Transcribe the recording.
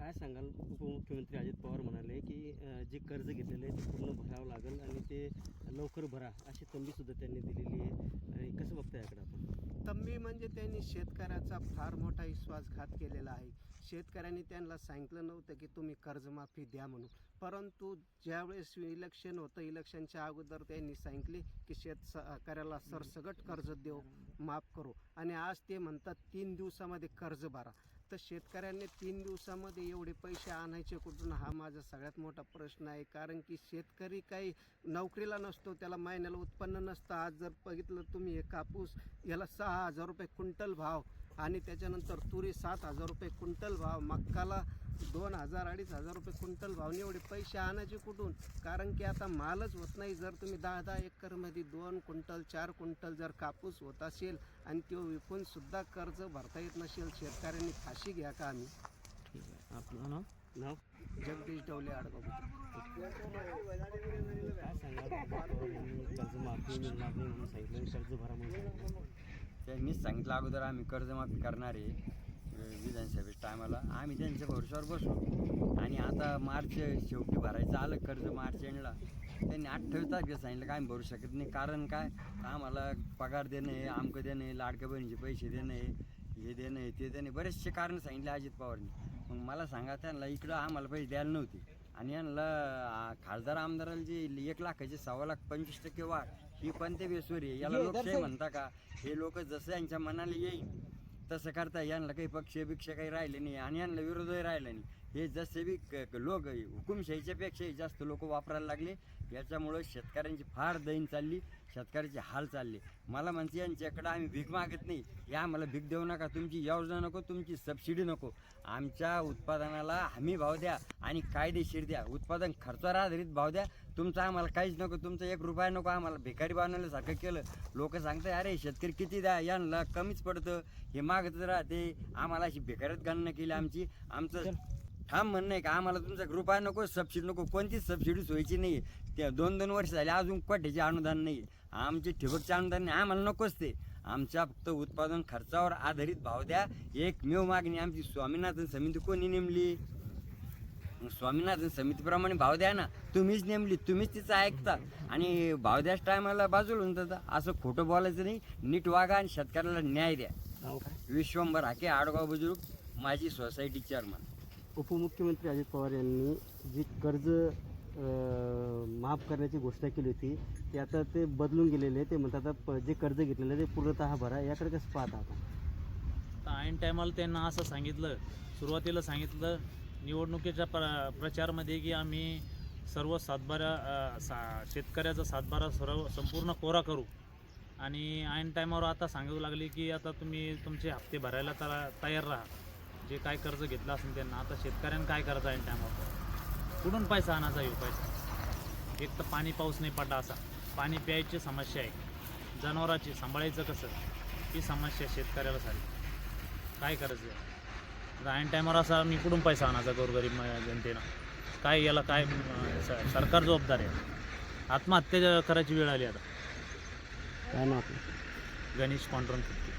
काय सांगाल? उपमुख्यमंत्री अजित पवार म्हणाले की जे कर्ज घेतलेलं आहे ते पूर्ण भरावं लागेल आणि ते लवकर भरा अशी तंबी सुद्धा त्यांनी दिलेली आहे. आणि कसं बघताय याकडे आपण? तंबी म्हणजे त्यांनी शेतकऱ्याचा फार मोठा विश्वासघात केलेला आहे. शेतकऱ्यांनी त्यांना सांगितलं नव्हतं की तुम्ही कर्जमाफी द्या म्हणून. परंतु ज्यावेळेस इलेक्शन होतं इलेक्शनच्या अगोदर त्यांनी सांगितले की शेतकऱ्याला सरसगट कर्ज देऊ माफ करू. आणि आज ते म्हणतात तीन दिवसामध्ये कर्ज भरा. तर शेतकऱ्यांनी तीन दिवसामध्ये एवढे पैसे आणायचे कुठून? हा माझा सगळ्यात मोठा प्रश्न आहे. कारण की शेतकरी काही नोकरीला नसतो त्याला महिन्याला उत्पन्न नसतं. आज जर बघितलं तुम्ही हे कापूस याला सहा हजार रुपये क्विंटल भाव आणि त्याच्यानंतर तुरी सात हजार रुपये क्विंटल भाव मक्काला दोन हजार अडीच हजार रुपये क्विंटल भावने एवढे पैसे आणायचे कुठून? कारण की आता मालच होत नाही. जर तुम्ही दहा दहा एकरमध्ये दोन क्विंटल चार क्विंटल जर कापूस होत असेल आणि तो विकून सुद्धा कर्ज भरता येत नसेल शेतकऱ्यांनी फाशी घ्या का आम्ही? ठीक आहे. आपलं नाव? नाव? जगदीश डवले आडगाव. कर्ज माफी मिळणार नाही म्हणून सांगितलं. कर्ज भरा म्हणून सांगितलं. त्यांनीच सांगितलं अगोदर आम्ही कर्जमाफी करणार आहे अं, विधानसभेच्या टायमाला. आम्ही त्यांच्या भरोश्यावर बसू आणि आता मार्च शेवटी भरायचं आलं कर्ज मार्च एंडला. त्यांनी अठ्ठावीस तारखेला सांगितलं काय आम्ही भरू शकत नाही. कारण काय? आम्हाला पगार देणं आहे आमकं देणं आहे लाडक्या बहिणीचे पैसे देणं आहे हे देणं आहे ते देणं बरेचसे कारण सांगितले अजित पवारनी. मग मला सांगा त्यांना इकडं आम्हाला पैसे द्यायला नव्हते. आणि यांना खासदार आमदाराला जे एक लाखाचे सव्वा लाख पंचवीस टक्के वाढ ही कोणत्या बेसवर आहे. याला लोकशाही म्हणता का? हे लोक जसं यांच्या मनाला येईल तसं करता. यांना काही पक्ष बिक्ष काही राहिले नाही आणि यांना विरोधही राहिला नाही. हे जसे बी क- लोक हुकुमशाहीच्यापेक्षाही जास्त लोक वापरायला लागले. याच्यामुळं शेतकऱ्यांची फार दैन चालली शेतकऱ्याचे हाल चालले. मला म्हणते यांच्याकडं आम्ही भीक मागत नाही. या आम्हाला भीक देऊ नका. तुमची योजना नको तुमची सबसिडी नको. आमच्या उत्पादनाला हमी भाव द्या आणि कायदेशीर द्या. उत्पादन खर्चावर आधारित भाव द्या. तुमचा आम्हाला काहीच नको तुमचा एक रुपया नको. आम्हाला भिकारी बनवल्यासारखं केलं. लोक सांगतात अरे शेतकरी किती द्या? यांना कमीच पडतं. हे मागतच राहते. आम्हाला अशी भिकारीत गणना केली आमची. आमचं ठाम म्हणणं आहे का आम्हाला तुमचा रुपया नको सबसिडी नको कोणतीच सबसिडी सोयीची नाही. त्या दोन दोन वर्ष झाले अजून कोट्याचे अनुदान नाही. आमचे ठिबकचे अनुदान नाही आम्हाला नकोच ते. आमच्या फक्त उत्पादन खर्चावर आधारित भाव द्या. एकमेव मागणी आमची स्वामीनाथन समिती कोणी नेमली? स्वामीनाथन समितीप्रमाणे भाव द्या ना. तुम्हीच नेमली तुम्हीच तिचं ऐकता. आणि भाव द्याच टायमाला बाजूला होऊन जातं. असं खोटं बोलायचं नाही. नीट वागा आणि शेतकऱ्याला न्याय द्या. काय विश्वंभर हाके आडगाव बुजुर्ग माझी सोसायटी चेअरमन उपमुख्यमंत्री अजित पवार यांनी जी कर्ज माफ करण्याची घोषणा केली होती ते आता ते बदलून गेलेले ते म्हणतात आता प- जे कर्ज घेतलेलं आहे ते पूर्णतः भरा याकडे कसं पाहता आपण? तर ऐन टायमाला त्यांना असं सांगितलं सुरुवातीला सांगितलं निवडणुकीच्या प्र प्रचारमध्ये की आम्ही सर्व सातबारा सा शेतकऱ्याचा सातबारा सर्व संपूर्ण कोरा करू. आणि ऐन टायमावर आता सांगू लागले की आता तुम्ही तुमचे हप्ते भरायला तरा तयार राहा. जे काय कर्ज घेतलं असेल त्यांना आता शेतकऱ्यांना काय करायचं ऐन टायमावर? कुठून पैसा आणायचा येऊ पैसा? एक तर पाणी पाऊस नाही पडला असा. पाणी प्यायची समस्या आहे. जनावराची सांभाळायचं कसं? ही समस्या आहे शेतकऱ्याला सारी काय करायचं? आता ऐन टायमावर असा मी कुठून पैसा आणायचा गोरगरीब जनतेनं? काय याला काय सरकार जबाबदार आहे? आत्महत्या करायची वेळ आली आता. काय नाव आपलं. गणेश फुटके.